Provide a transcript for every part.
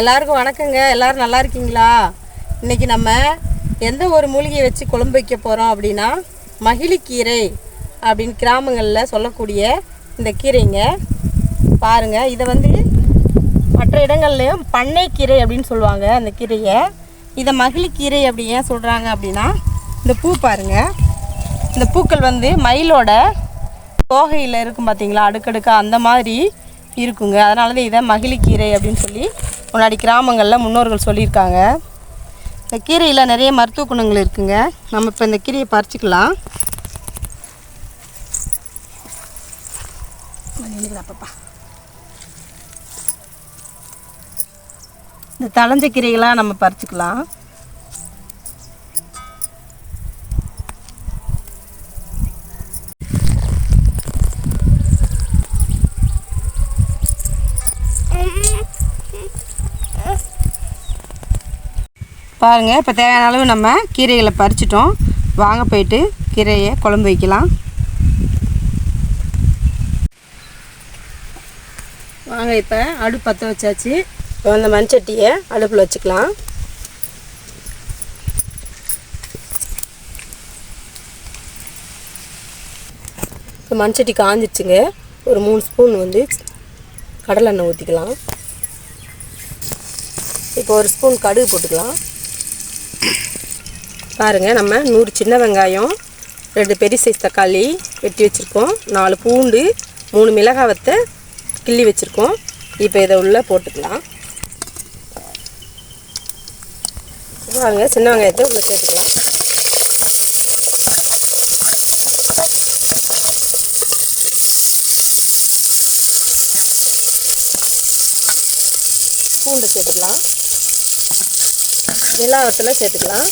எல்லாருக்கும் வணக்கங்க. எல்லோரும் நல்லா இருக்கீங்களா? இன்றைக்கி நம்ம எந்த ஒரு மூலிகையை வச்சு குழம்பு வைக்க போகிறோம் அப்படின்னா மகிழிக்கீரை அப்படின்னு கிராமங்களில் சொல்லக்கூடிய இந்த கீரைங்க. பாருங்க இதை வந்து மற்ற இடங்கள்லையும் பண்ணைக்கீரை அப்படின்னு சொல்லுவாங்க அந்த கீரையை. இதை மகிழிக்கீரை அப்படி ஏன் சொல்கிறாங்க அப்படின்னா இந்த பூ பாருங்க. இந்த பூக்கள் வந்து மயிலோட தோகையில் இருக்கும் பார்த்தீங்களா அடுக்கடுக்காக அந்த மாதிரி இருக்குங்க. அதனால தான் இதை மகிழிக்கீரை அப்படின்னு சொல்லி முன்னாடி கிராமங்களில் முன்னோர்கள் சொல்லியிருக்காங்க. இந்த கீரையில் நிறைய மருத்துவ குணங்கள் இருக்குங்க. நம்ம இப்போ இந்த கீரையை பறிச்சுக்கலாம். இந்த தளஞ்ச கீரைகளாக நம்ம பறிச்சுக்கலாம். பாருங்கள் இப்போ தேவையான அளவு நம்ம கீரைகளை பறிச்சிட்டோம். வாங்க போயிட்டு கீரையை குழம்பு வைக்கலாம். வாங்க இப்போ அடுப்பு பற்ற வச்சாச்சு. இப்போ அந்த மண்சட்டியை அடுப்பில் வச்சுக்கலாம். இப்போ மண்சட்டி காஞ்சிடுச்சுங்க ஒரு மூணு ஸ்பூன் வந்து கடலெண்ணெய் ஊற்றிக்கலாம் இப்போ ஒரு ஸ்பூன் கடுகு போட்டுக்கலாம். பாருங்கள் நம்ம நூறு சின்ன வெங்காயம் ரெண்டு பெரிய சைஸ் தக்காளி வெட்டி வச்சுருக்கோம். நாலு பூண்டு மூணு மிளகாய் வத்தை கிள்ளி வச்சுருக்கோம். இப்போ இதை உள்ளே போட்டுக்கலாம். பாருங்கள் சின்ன வெங்காயத்தை உள்ளே சேர்த்துக்கலாம். பூண்டு சேர்த்துக்கலாம். மிளகாவத்தில் சேர்த்துக்கலாம்.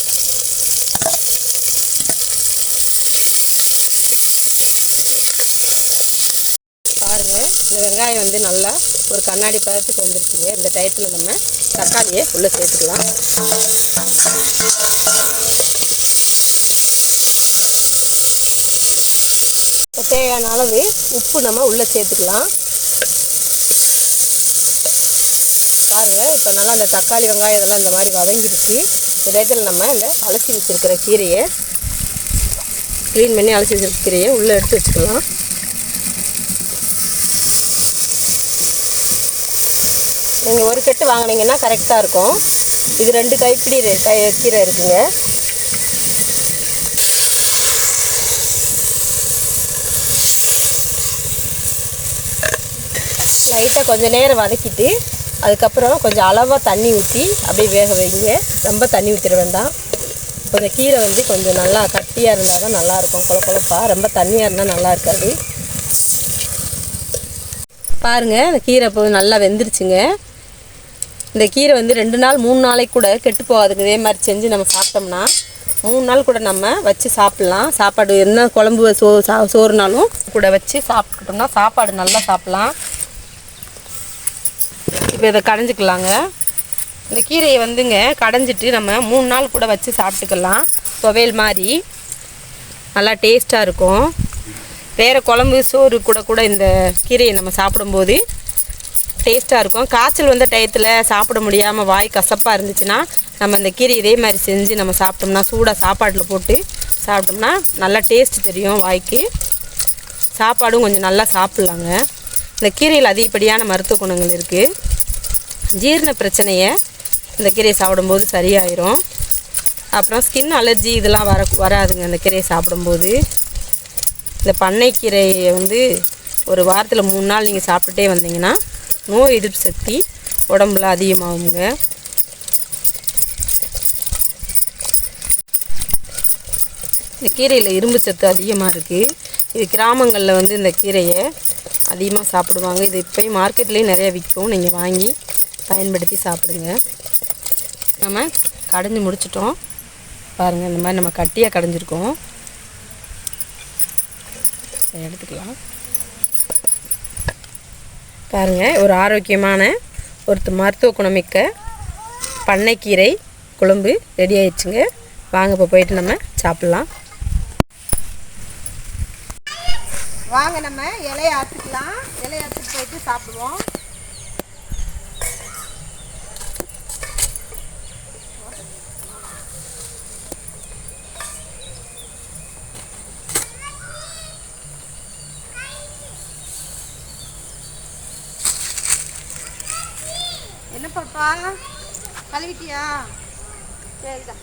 பாருங்கள் இந்த வெங்காயம் வந்து நல்லா ஒரு கண்ணாடி பதத்துக்கு வந்துருச்சுங்க. இந்த டயத்தில் நம்ம தக்காளியை உள்ளே சேர்த்துக்கலாம். தேவையான அளவு உப்பு நம்ம உள்ளே சேர்த்துக்கலாம். பாருங்கள் இப்போ நல்லா அந்த தக்காளி வெங்காயம் இதெல்லாம் இந்த மாதிரி வதங்கிடுச்சு. இந்த டயத்தில் நம்ம இந்த அலசி வச்சுருக்கிற கீரையை க்ளீன் பண்ணி அலசி வச்சுருக்க கீரையை உள்ளே எடுத்து வச்சுக்கலாம். நீங்கள் ஒரு கட்டு வாங்கினீங்கன்னா கரெக்டாக இருக்கும். இது ரெண்டு கைப்பிடி கை- கீரை இருக்குங்க. லைட்டாக கொஞ்சம் நேரம் வதக்கிட்டு அதுக்கப்புறம் கொஞ்சம் அளவாக தண்ணி ஊற்றி அப்படியே வேக வைங்க. ரொம்ப தண்ணி ஊற்றிட வேண்டாம். கொஞ்சம் கீரை வந்து கொஞ்சம் நல்லா கட்டியாக இருந்தால் தான் நல்லாயிருக்கும். கொல குழப்பாக ரொம்ப தண்ணியாக இருந்தால் நல்லா இருக்காது. பாருங்கள் இந்த கீரை இப்போ நல்லா வெந்துருச்சுங்க. இந்த கீரை வந்து ரெண்டு நாள் மூணு நாளைக்கு கூட கெட்டு போகாதுங்க. இதே மாதிரி செஞ்சு நம்ம சாப்பிட்டோம்னா மூணு நாள் கூட நம்ம வச்சு சாப்பிட்லாம். சாப்பாடு என்ன குழம்பு சோ சா சோறுனாலும் கூட வச்சு சாப்பிட்டுட்டோம்னா சாப்பாடு நல்லா சாப்பிட்லாம். இப்போ இதை கடைஞ்சிக்கலாங்க. இந்த கீரையை வந்துங்க கடைஞ்சிட்டு நம்ம மூணு நாள் கூட வச்சு சாப்பிட்டுக்கலாம். துவையல் மாதிரி. நல்லா டேஸ்ட்டாக இருக்கும். வேறு குழம்பு சோறு கூட கூட இந்த கீரையை நம்ம சாப்பிடும்போது டேஸ்ட்டாக இருக்கும். காய்ச்சல் வந்த டயத்தில் சாப்பிட முடியாமல் வாய் கசப்பாக இருந்துச்சுன்னா நம்ம இந்த கீரை இதே மாதிரி செஞ்சு நம்ம சாப்பிட்டோம்னா சூடாக சாப்பாட்டில் போட்டு சாப்பிட்டோம்னா நல்லா டேஸ்ட் தெரியும் வாய்க்கு. சாப்பாடும் கொஞ்சம் நல்லா சாப்பிட்லாங்க. இந்த கீரையில் அதிகப்படியான மருத்துவ குணங்கள் இருக்குது ஜீரண பிரச்சனையை இந்த கீரையை சாப்பிடும்போது சரியாயிரும். அப்புறம் ஸ்கின் அலர்ஜி இதெல்லாம் வர வராதுங்க இந்த கீரையை சாப்பிடும்போது. இந்த பண்ணைக்கீரையை வந்து ஒரு வாரத்தில் மூணு நாள் நீங்கள் சாப்பிட்டுட்டே வந்தீங்கன்னா நோய் எதிர்ப்பு சக்தி உடம்புல அதிகமாகுங்க. இந்த கீரையில் இரும்பு சத்து அதிகமாக இருக்குது இது கிராமங்களில் வந்து இந்த கீரையை அதிகமாக சாப்பிடுவாங்க. இது இப்போயும் மார்க்கெட்லேயும் நிறையா விற்கும். நீங்கள் வாங்கி பயன்படுத்தி சாப்பிடுங்க. நம்ம கடைஞ்சி முடிச்சிட்டோம். பாருங்கள் இந்த மாதிரி நம்ம கட்டியாக கடைஞ்சிருக்கோம். எடுத்துக்கலாம். பாருங்கள் ஒரு ஆரோக்கியமான ஒரு மருத்துவ குணமிக்க பண்ணைக்கீரை குழம்பு ரெடி ஆயிடுச்சுங்க. வாங்க இப்போ போயிட்டு நம்ம சாப்பிட்லாம். வாங்க நம்ம இலையை அறுத்துக்கலாம். இலையை அறுத்துட்டு போயிட்டு சாப்பிடுவோம். என்ன பாப்பா? கழுவிட்டியா? சரிதான்.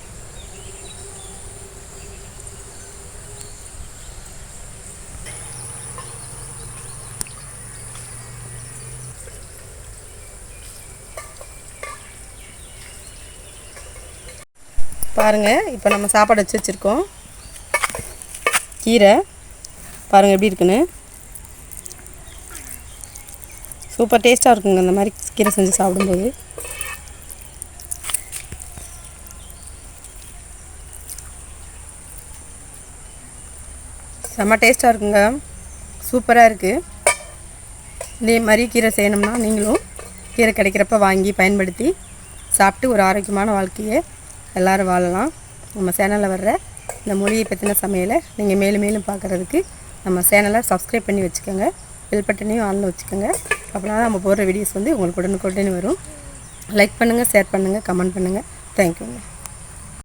பாருங்கள் இப்போ நம்ம சாப்பாடு வச்சு வச்சுருக்கோம். கீரை பாருங்கள் எப்படி இருக்குன்னு. சூப்பர் டேஸ்ட்டாக இருக்குங்க இந்த மாதிரி கீரை செஞ்சு சாப்பிடும்போது. செம்ம டேஸ்ட்டாக இருக்குங்க சூப்பராக இருக்குது இதே மாதிரி கீரை செய்யணும்னா நீங்களும் கீரை கிடைக்கிறப்ப வாங்கி பயன்படுத்தி சாப்பிட்டு ஒரு ஆரோக்கியமான வாழ்க்கையை எல்லோரும் வாழலாம். நம்ம சேனலில் வர்ற இந்த மொழியை பற்றின சமையலை நீங்கள் மேலும் மேலும் பார்க்குறதுக்கு நம்ம சேனலை சப்ஸ்கிரைப் பண்ணி வச்சுக்கோங்க. பெல் பட்டனையும் ஆனில் வச்சுக்கோங்க. அப்படின்னா நம்ம போடுற வீடியோஸ் வந்து உங்களுக்கு உடனுக்குடனே வரும். லைக் பண்ணுங்கள் ஷேர் பண்ணுங்கள் கமெண்ட் பண்ணுங்கள் தேங்க்யூங்க